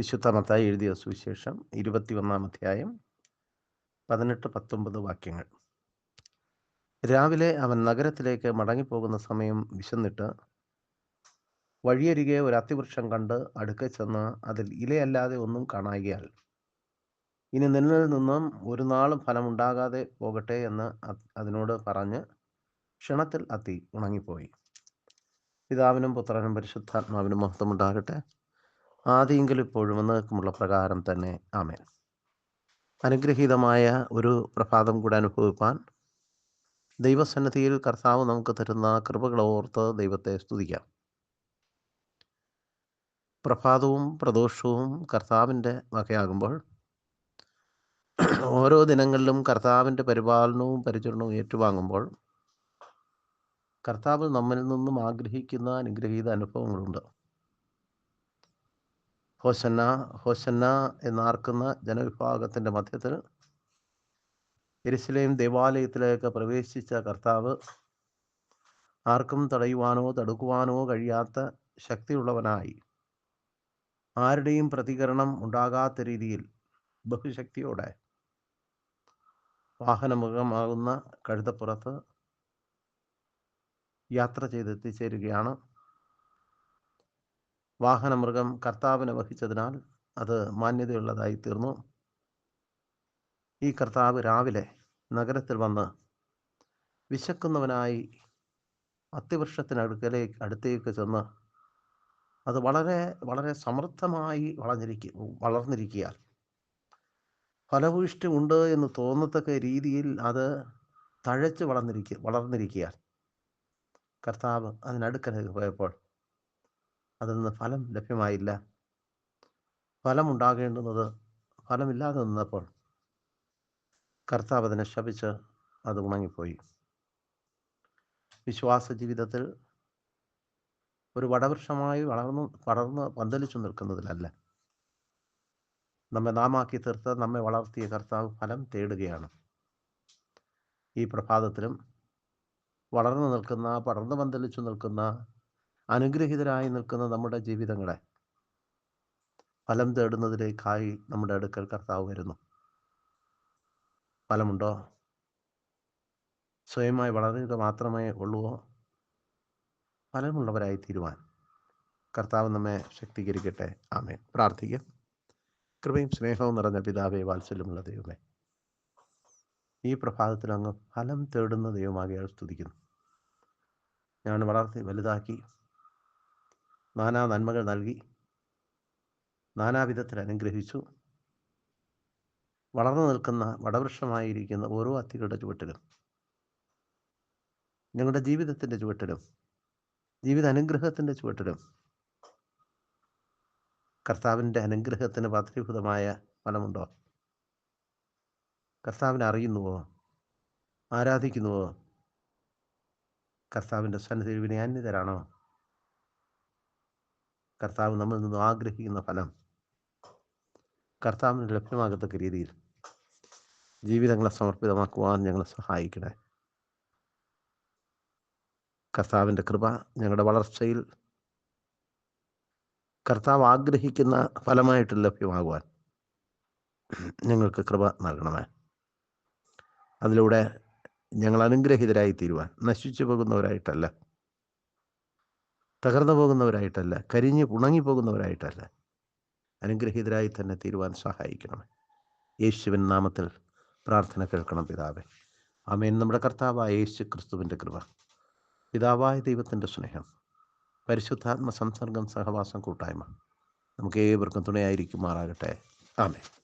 വിശുദ്ധ മത്തായി എഴുതിയ സുവിശേഷം ഇരുപത്തിയൊന്നാം അധ്യായം പതിനെട്ട് പത്തൊമ്പത് വാക്യങ്ങൾ. രാവിലെ അവൻ നഗരത്തിലേക്ക് മടങ്ങിപ്പോകുന്ന സമയം വിശന്നിട്ട് വഴിയരികെ ഒരു അത്തിവൃക്ഷം കണ്ട് അടുക്കെ ചെന്ന് അതിൽ ഇലയല്ലാതെ ഒന്നും കാണായികയാൽ ഇനി നിന്നിൽ നിന്നും ഒരു നാളും ഫലമുണ്ടാകാതെ പോകട്ടെ എന്ന് അതിനോട് പറഞ്ഞ് ക്ഷണത്തിൽ അത്തി ഉണങ്ങിപ്പോയി. പിതാവിനും പുത്രനും പരിശുദ്ധാത്മാവിനും മഹത്വമുണ്ടാകട്ടെ. ആദിയെങ്കിൽ ഇപ്പോഴും എന്നേക്കുമുള്ള പ്രകാരം തന്നെ. ആമേൻ. അനുഗ്രഹീതമായ ഒരു പ്രഭാതം കൂടെ അനുഭവിപ്പാൻ ദൈവസന്നിധിയിൽ കർത്താവ് നമുക്ക് തരുന്ന കൃപകളെ ഓർത്ത് ദൈവത്തെ സ്തുതിക്കാം. പ്രഭാതവും പ്രദോഷവും കർത്താവിന്റെ വകയാകുമ്പോൾ ഓരോ ദിനങ്ങളിലും കർത്താവിന്റെ പരിപാലനവും പരിചരണവും ഏറ്റുവാങ്ങുമ്പോൾ കർത്താവ് നമ്മിൽ നിന്നും ആഗ്രഹിക്കുന്ന അനുഗ്രഹീത അനുഭവങ്ങളുണ്ട്. ഹോസന്ന ഹോസന്ന എന്നാർക്കുന്ന ജനവിഭാഗത്തിന്റെ മധ്യത്തിൽ എരുസലേം ദേവാലയത്തിലേക്ക് പ്രവേശിച്ച കർത്താവ് ആർക്കും തടയുവാനോ തടുക്കുവാനോ കഴിയാത്ത ശക്തിയുള്ളവനായി. ആരുടെയും പ്രതികരണം ഉണ്ടാകാത്ത രീതിയിൽ ബഹുശക്തിയോടെ വാഹനമുഖമാകുന്ന കഴുതപ്പുറത്ത് യാത്ര ചെയ്തെത്തിച്ചേരുകയാണ് വാഹനമൃഗം കർത്താവിനെ വഹിച്ചതിനാൽ അത് മാന്യതയുള്ളതായി തീർന്നു ഈ കർത്താവ് രാവിലെ നഗരത്തിൽ വന്ന് വിശക്കുന്നവനായി അത്തിവൃക്ഷത്തിനടുക്കലേക്ക് അടുത്തേക്ക് ചെന്ന് അത് വളരെ വളരെ സമൃദ്ധമായി വളഞ്ഞിരിക്കുക വളർന്നിരിക്കുക ഫലഭൂഷ്ടി ഉണ്ട് എന്ന് തോന്നത്തക്ക രീതിയിൽ അത് തഴച്ച് വളർന്നിരിക്കുക വളർന്നിരിക്കുക കർത്താവ് അതിനടുക്കലേക്ക് പോയപ്പോൾ അതിൽ നിന്ന് ഫലം ലഭ്യമായില്ല. ഫലമുണ്ടാകേണ്ടുന്നത് ഫലമില്ലാതെ നിന്നപ്പോൾ കർത്താവ് അതിനെ ശപിച്ച് അത് ഉണങ്ങിപ്പോയി. വിശ്വാസ ജീവിതത്തിൽ ഒരു വടവൃക്ഷമായി വളർന്നു പടർന്ന് പന്തലിച്ചു നിൽക്കുന്നതിലല്ല. നമ്മെ നാമാക്കി തീർത്ത് നമ്മെ വളർത്തിയ കർത്താവ് ഫലം തേടുകയാണ്. ഈ പ്രഭാതത്തിലും വളർന്നു നിൽക്കുന്ന പടർന്നു പന്തലിച്ചു നിൽക്കുന്ന അനുഗ്രഹീതരായി നിൽക്കുന്ന നമ്മുടെ ജീവിതങ്ങളെ ഫലം തേടുന്നതിലേക്കായി നമ്മുടെ അടുക്കൽ കർത്താവ് വരുന്നു. ഫലമുണ്ടോ? സ്വയമായി വളരുക മാത്രമേ ഉള്ളുവോ ഫലമുള്ളവരായി തീരുവാൻ കർത്താവ് നമ്മെ ശക്തീകരിക്കട്ടെ. ആമേൻ. പ്രാർത്ഥിക്കാം കൃപയും സ്നേഹവും നിറഞ്ഞ പിതാവേ വാത്സല്യമുള്ള ദൈവമേ ഈ പ്രഭാതത്തിൽ അങ്ങ് ഫലം തേടുന്ന ദൈവമാകിയാൽ സ്തുതിക്കുന്നു. ഞാൻ വളർത്തി വലുതാക്കി നാനാ നന്മകൾ നൽകി നാനാവിധത്തിൽ അനുഗ്രഹിച്ചു. വളർന്നു നിൽക്കുന്ന വടവൃക്ഷമായിരിക്കുന്ന ഓരോ അത്തികളുടെ ചുവട്ടിലും ഞങ്ങളുടെ ജീവിതത്തിന്റെ ചുവട്ടിലും ജീവിത അനുഗ്രഹത്തിന്റെ ചുവട്ടിലും കർത്താവിന്റെ അനുഗ്രഹത്തിന് പാത്രീഭൂതമായ ഫലമുണ്ടോ? കർത്താവിനെ അറിയുന്നുവോ? ആരാധിക്കുന്നുവോ? കർത്താവിന്റെ സന്നിധിയിൽ വിനയാന്യതരാണോ കർത്താവ് നമ്മിൽ നിന്നും ആഗ്രഹിക്കുന്ന ഫലം കർത്താവിന് ലഭ്യമാകത്തക്ക രീതിയിൽ ജീവിതങ്ങളെ സമർപ്പിതമാക്കുവാൻ ഞങ്ങളെ സഹായിക്കണേ. കർത്താവിന്റെ കൃപ ഞങ്ങളുടെ വളർച്ചയിൽ കർത്താവ് ആഗ്രഹിക്കുന്ന ഫലമായിട്ട് ലഭ്യമാകുവാൻ ഞങ്ങൾക്ക് കൃപ നൽകണമേ. അതിലൂടെ ഞങ്ങൾ അനുഗ്രഹീതരായി തീരുവാൻ നശിച്ചു പോകുന്നവരായിട്ടല്ല. തകർന്നു പോകുന്നവരായിട്ടല്ല കരിഞ്ഞ് ഉണങ്ങി പോകുന്നവരായിട്ടല്ല അനുഗ്രഹീതരായി തന്നെ തീരുവാൻ സഹായിക്കണമേ. യേശുവിൻ നാമത്തിൽ പ്രാർത്ഥന കേൾക്കണം പിതാവേ. അമേൻ നമ്മുടെ കർത്താവായ യേശു ക്രിസ്തുവിന്റെ കൃപ പിതാവായ ദൈവത്തിന്റെ സ്നേഹം പരിശുദ്ധാത്മ സംസർഗം സഹവാസം കൂട്ടായ്മ നമുക്ക് ഏവർക്കും തുണയായിരിക്കുമാറാകട്ടെ. ആമേൻ.